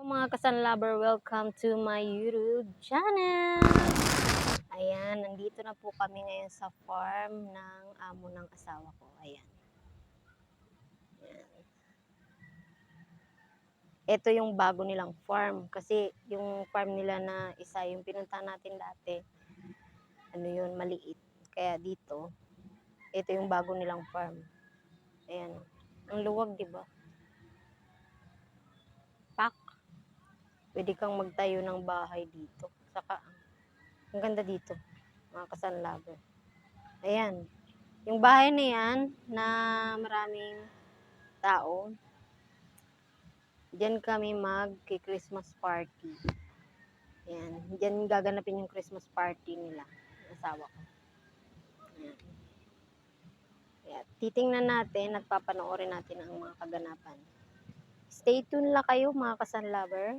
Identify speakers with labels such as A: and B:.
A: mga kasan lover, welcome to my YouTube channel. Ayan, nandito na po kami ngayon sa farm ng amo ng asawa ko. Ayan. Ayan. Ito yung bago nilang farm kasi yung farm nila na isa yung pinunta natin dati. Ano yun, maliit. Kaya dito, ito yung bago nilang farm. Ayan. Ang luwag, di ba? Pak. Pwede kang magtayo ng bahay dito. Saka, ang ganda dito, mga kasanlaber. Ayan. Yung bahay na yan, na maraming tao, diyan kami mag-Christmas party. Ayan. Diyan gaganapin yung Christmas party nila, asawa ko. Ayan. Titingnan natin at papanoorin natin ang mga kaganapan. Stay tuned lang kayo mga kasan lover.